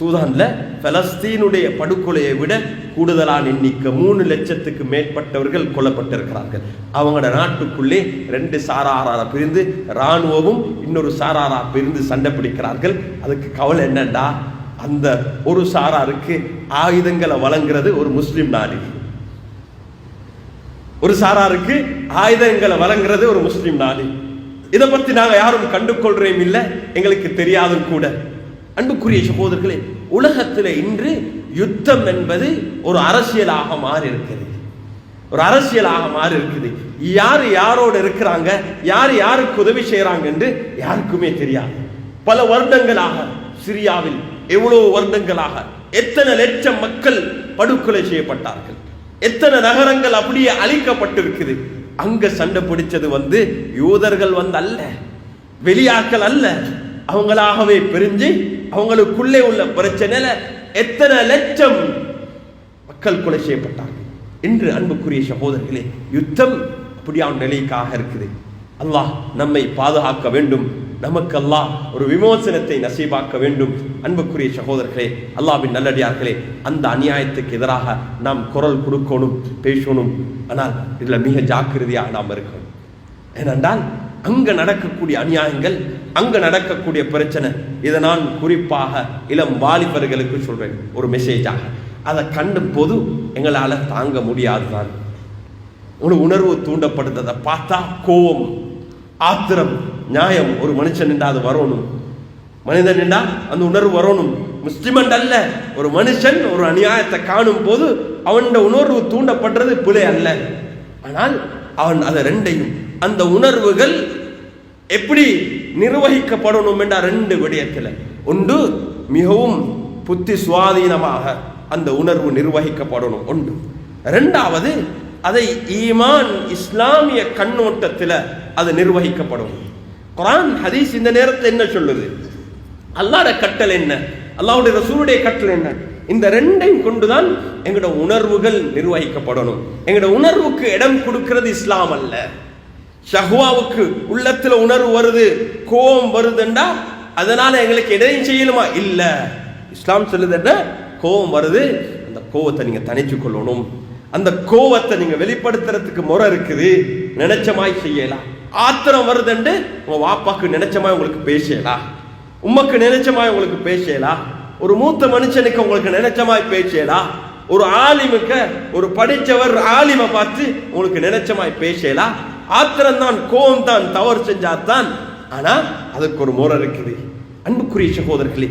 சூதான்ல பலஸ்தீனுடைய படுகொலையை விட கூடுதலான எண்ணிக்கை மூணு லட்சத்துக்கு மேற்பட்டவர்கள் கொல்லப்பட்டிருக்கிறார்கள். அவங்களோட நாட்டுக்குள்ளே ரெண்டு சாராரா பிரிந்து இராணுவமும் இன்னொரு சாராரா பிரிந்து சண்டை பிடிக்கிறார்கள். அதுக்கு கவலை என்னண்டா? அந்த ஒரு சாராருக்கு ஆயுதங்களை வழங்குறது ஒரு முஸ்லிம் நாடு. ஒரு சாராருக்கு ஆயுதங்களை வழங்குறது ஒரு முஸ்லிம் நாடு. இதை பத்தி நாங்கள் யாரும் கண்டுகொள்றேன் இல்லை. எங்களுக்கு தெரியாதும் கூட. அன்புக்குரிய சகோதரர்களே உலகத்தில் இன்று யுத்தம் என்பது ஒரு அரசியலாக மாறி இருக்கிறது ஒரு அரசியலாக மாறி இருக்குது யார் யாரோடு இருக்கிறாங்க யார் யாருக்கு உதவி செய்கிறாங்க என்று யாருக்குமே தெரியாது. பல வருடங்களாக சிரியாவில் எவ்வளவு வருடங்களாக எத்தனை லட்சம் மக்கள் படுகொலை செய்யப்பட்டார்கள். எத்தனை நகரங்கள் அப்படியே அழிக்கப்பட்டிருக்குது. அங்க சண்டை பிடிச்சது வந்து யூதர்கள் வந்து அல்ல வெளியாக்கள் அல்ல. அவங்களாகவே பிரிஞ்சு அவங்களுக்குள்ளே உள்ள பிரச்சனையில எத்தனை லட்சம் மக்கள் கொலை செய்யப்பட்டார்கள் என்று அன்புக்குரிய சகோதரர்களே யுத்தம் அப்படியான நிலைக்காக இருக்குது. அல்லாஹ் நம்மை பாதுகாக்க வேண்டும். நமக்கு அல்லாஹ் ஒரு விமோசனத்தை நசீபாக்க வேண்டும். அன்புக்குரிய சகோதரர்களே அல்லாவின் நல்லடியார்களே அந்த அநியாயத்துக்கு எதிராக நாம் குரல் கொடுக்கணும் பேசணும். ஆனால் இதில் மிக ஜாக்கிரதையாக நாம் இருக்கணும். ஏனென்றால் அங்கே நடக்கக்கூடிய அநியாயங்கள் அங்கே நடக்கக்கூடிய பிரச்சனை இதை நான் குறிப்பாக இளம் வாலிபர்களுக்கு சொல்றேன். ஒரு மெசேஜாக அதை கண்டும் போது எங்களால் தாங்க முடியாதுதான் ஒரு உணர்வு தூண்டப்படுத்ததை பார்த்தா கோபம் ஆத்திரம் நியாயம். ஒரு மனுஷன் நின்றா அது வரணும். மனிதன் நின்றா அந்த உணர்வு வரணும். முஸ்லிமன் அல்ல. ஒரு மனுஷன் ஒரு அநியாயத்தை காணும் போது அவன் உணர்வு தூண்டப்படுறது பிழை அல்ல. ஆனால் அவன் அதை ரெண்டையும் அந்த உணர்வுகள் எப்படி நிர்வகிக்கப்படணும் என்ற ரெண்டு விடயத்தில். ஒன்று மிகவும் புத்தி சுவாதீனமாக அந்த உணர்வு நிர்வகிக்கப்படணும். ஒன்று. ரெண்டாவது அதை ஈமான் இஸ்லாமிய கண்ணோட்டத்தில் அது நிர்வகிக்கப்படும். குரான் ஹதீஸ் இந்த நேரத்தில் என்ன சொல்லுது? அல்லாட கட்டல் என்ன? அல்லாவுடைய ரசூலுடைய கட்டல் என்ன? இந்த ரெண்டையும் கொண்டுதான் எங்களோட உணர்வுகள் நிர்வகிக்கப்படணும். எங்களோட உணர்வுக்கு இடம் கொடுக்கிறது இஸ்லாம் அல்ல. ஷஹ்வாவுக்கு உள்ளத்துல உணர்வு வருது கோபம் வருதுண்டா அதனால எங்களுக்கு எதையும் செய்யணுமா இல்ல. இஸ்லாம் சொல்லுது என்ன? கோபம் வருது அந்த கோவத்தை நீங்க தனிச்சு கொள்ளணும். அந்த கோவத்தை நீங்க வெளிப்படுத்துறதுக்கு முறை இருக்குது நினைச்சமாய் செய்யலாம். ஆத்திரம் வருதுண்டு உங்க வாப்பாக்கு நினைச்சமாய் உங்களுக்கு பேசலாம். உமக்கு நினைச்சமாய் உங்களுக்கு பேசலாம். ஒரு மூத்த மனுஷனுக்கு உங்களுக்கு நினைச்சமாய் பேசலாம் ஒரு ஆலிமுக்க ஒரு படித்தவர் ஆலிமை பார்த்து உங்களுக்கு நினைச்சமாய் பேசலா ஆத்திரம் தான் கோவம் தான் தவறு செஞ்சாதான் ஆனா அதுக்கு ஒரு முறை இருக்குது அன்புக்குரிய சகோதரர்களே